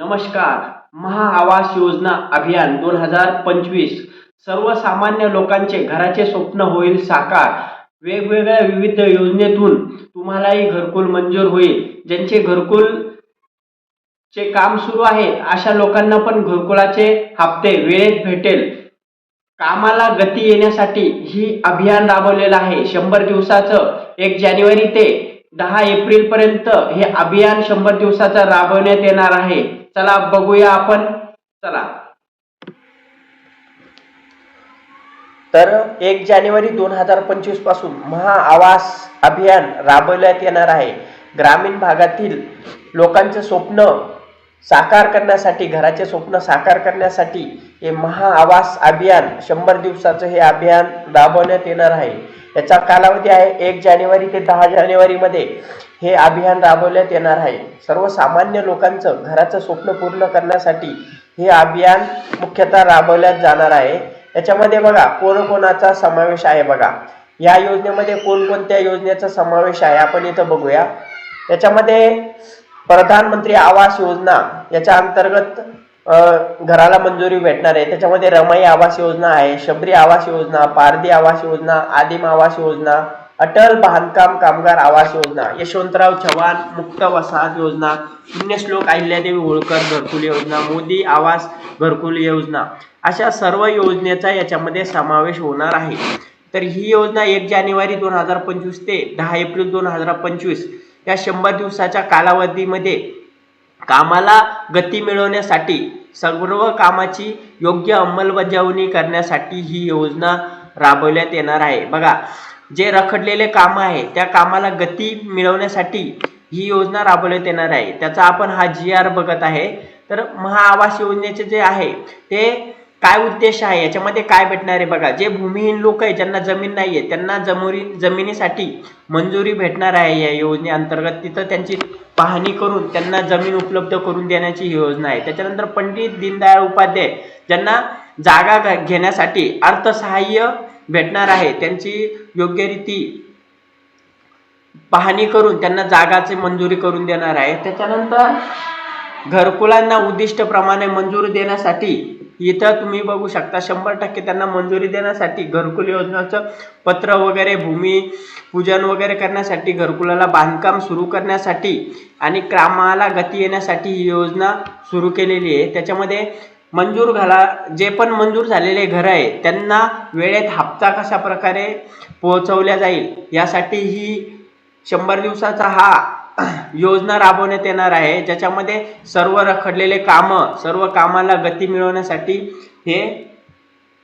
नमस्कार. महाआवास योजना अभियान दोन हजार पंचवीस. सर्वसामान्य लोकांचे घराचे स्वप्न होईल साकार. वेगवेगळ्या विविध योजनेतून तुम्हालाही घरकुल मंजूर होईल. ज्यांचे घरकुल चे काम सुरू आहे अशा लोकांना पण घरकुलाचे हप्ते वेळेत भेटेल. कामाला गती येण्यासाठी ही अभियान राबवलेलं आहे. शंभर दिवसाचं एक जानेवारी ते दहा एप्रिल पर्यंत हे अभियान शंभर दिवसाचं राबवण्यात येणार आहे. चला बघूया आपण. चला. तर एक जानेवारी दोन हजार पंचवीसपासून महाआवास अभियान राबवण्यात येणार आहे. ग्रामीण भागातील लोकांचे स्वप्न साकार करण्यासाठी घराचे स्वप्न साकार करण्यासाठी हे महाआवास अभियान शंभर दिवसाचं हे अभियान राबवण्यात येणार आहे. याचा कालावधी आहे एक जानेवारी ते दहा जानेवारीमध्ये. हे अभियान राबवण्यात येणार आहे. सर्वसामान्य लोकांचं घराचं स्वप्न पूर्ण करण्यासाठी हे अभियान मुख्यतः राबवल्यात जाणार आहे. याच्यामध्ये बघा कोणकोणाचा समावेश आहे बघा. या योजनेमध्ये कोणकोणत्या योजनेचा समावेश आहे? आपण इथं बघूया. याच्यामध्ये प्रधानमंत्री आवास योजना याच्या अंतर्गत घराला मंजुरी भेटणार आहे. त्याच्यामध्ये रमाई आवास योजना आहे शबरी आवास योजना पारधी आवास योजना आदिम आवास योजना अटल बांधकाम कामगार आवास योजना यशवंतराव चव्हाण मुक्त वसाहत योजना पुण्यश्लोक अहिल्यादेवी होळकर घरकुल योजना मोदी आवास घरकुल योजना अशा सर्व योजनेचा याच्यामध्ये समावेश होणार आहे. तर ही योजना एक जानेवारी दोन हजार पंचवीस ते दहा एप्रिल दोन हजार पंचवीस या शंभर दिवसाच्या कालावधीमध्ये कामाला गती मिळवण्यासाठी सर्व कामाची योग्य अंमलबजावणी करण्यासाठी ही योजना राबवण्यात येणार आहे. बघा जे रखडलेले काम आहे त्या कामाला गती मिळवण्यासाठी ही योजना राबवण्यात येणार आहे. त्याचा आपण हा जी आर बघत आहे. तर महाआवास योजनेचे जे आहे ते काय उद्देश आहे? याच्यामध्ये काय भेटणार आहे बघा? जे भूमिहीन लोक आहे ज्यांना जमीन नाही आहे त्यांना जमुरी जमिनीसाठी मंजुरी भेटणार आहे या योजनेअंतर्गत. तिथं त्यांची पाहणी करून त्यांना जमीन उपलब्ध करून देण्याची ही योजना आहे. त्याच्यानंतर पंडित दीनदयाळ उपाध्याय ज्यांना जागा घ- घेण्यासाठी अर्थसहाय्य भेटणार आहे त्यांची योग्य रीती पाहणी करून त्यांना जागाची मंजुरी करून देणार आहे. त्याच्यानंतर घरकुलांना उद्दिष्टप्रमाणे मंजुरी देण्यासाठी इथं तुम्ही बघू शकता शंभर टक्के त्यांना मंजुरी देण्यासाठी घरकुल योजनाचं पत्र वगैरे भूमी पूजन वगैरे करण्यासाठी घरकुलाला बांधकाम सुरू करण्यासाठी आणि कामाला गती येण्यासाठी ही योजना सुरू केलेली आहे. त्याच्यामध्ये मंजूर घाला जे पण मंजूर झालेले घर आहे त्यांना वेळेत हप्ता कशा प्रकारे पोहोचवल्या जाईल यासाठी ही शंभर दिवसाचा हा योजना राबवण्यात येणार आहे. ज्याच्यामध्ये सर्व रखडलेले कामं सर्व कामाला गती मिळवण्यासाठी हे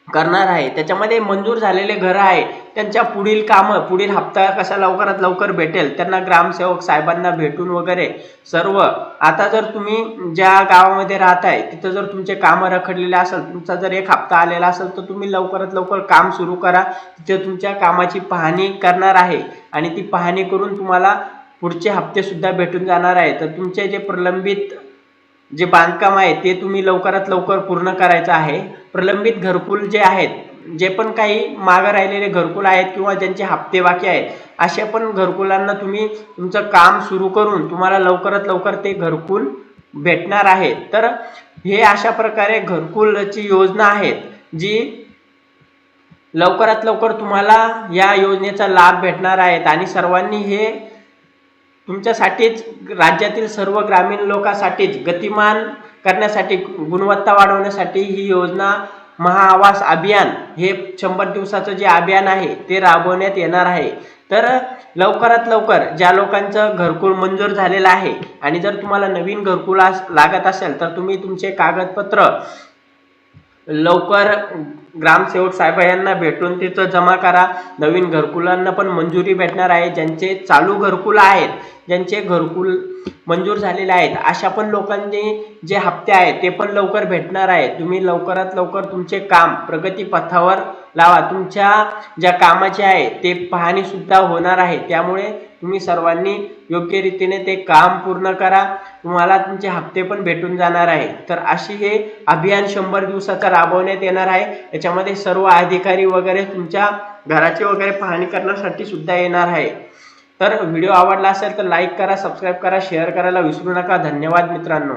करणार आहे. त्याच्यामध्ये मंजूर झालेले घरं आहे. त्यांच्या पुढील कामं पुढील हप्ता कसा लवकरात लवकर भेटेल त्यांना ग्रामसेवक साहेबांना भेटून वगैरे सर्व. आता जर तुम्ही ज्या गावामध्ये राहताय तिथं जर तुमचे कामं रखडलेले असेल तुमचा जर एक हप्ता आलेला असेल तर तुम्ही लवकरात लवकर काम सुरू करा. तिथे तुमच्या कामाची पाहणी करणार आहे. आणि ती पाहणी करून तुम्हाला पुढचे हप्ते सुद्धा भेटून जाणार आहे. तर तुमचे जे प्रलंबित जे बांधकाम आहे ते तुम्ही लवकरात लवकर पूर्ण करायचं आहे. प्रलंबित घरकुल जे आहेत जे पण काही मागं राहिलेले घरकुल आहेत किंवा ज्यांचे हप्ते बाकी आहेत अशा पण घरकुलांना तुम्ही तुमचं काम सुरू करून तुम्हाला लवकरात लवकर ते घरकुल भेटणार आहे. तर हे अशा प्रकारे घरकुलची योजना आहेत जी लवकरात लवकर तुम्हाला या योजनेचा लाभ भेटणार आहेत. आणि सर्वांनी हे तुमच्यासाठीच राज्यातील सर्व ग्रामीण लोकांसाठीच गतिमान करण्यासाठी गुणवत्ता वाढवण्यासाठी ही योजना महाआवास अभियान हे शंभर दिवसाचं जे अभियान आहे ते राबवण्यात येणार आहे. तर लवकरात लवकर ज्या लोकांचं घरकुल मंजूर झालेलं आहे आणि जर तुम्हाला नवीन घरकुल लागत असेल तर तुम्ही तुमचे कागदपत्र लवकर ग्रामसेवक साहेब यांना भेटून तिथं जमा करा. नवीन घरकुलांना पण मंजुरी भेटणार आहे. ज्यांचे चालू घरकुल आहेत ज्यांचे घरकुल मंजूर झालेले आहेत अशा पण लोकांनी जे हप्ते आहेत ते पण लवकर भेटणार आहे तुम्ही लवकरात लवकर तुमचे काम प्रगतीपथावर लावा. तुमच्या ज्या कामाचे आहे ते पाहणीसुद्धा होणार आहे. त्यामुळे तुम्ही सर्वांनी योग्य रीतीने ते काम पूर्ण करा. तुम्हाला तुमचे हप्ते पण भेटून जाणार आहे. तर अशी हे अभियान शंभर दिवसाचा राबवण्यात येणार आहे. त्याच्यामध्ये सर्व अधिकारी वगैरे तुमच्या घराची वगैरे पाहणी करण्यासाठी सुद्धा येणार आहे. तर व्हिडिओ आवडला असेल तर लाईक करा सबस्क्राईब करा शेअर करायला विसरू नका. धन्यवाद मित्रांनो.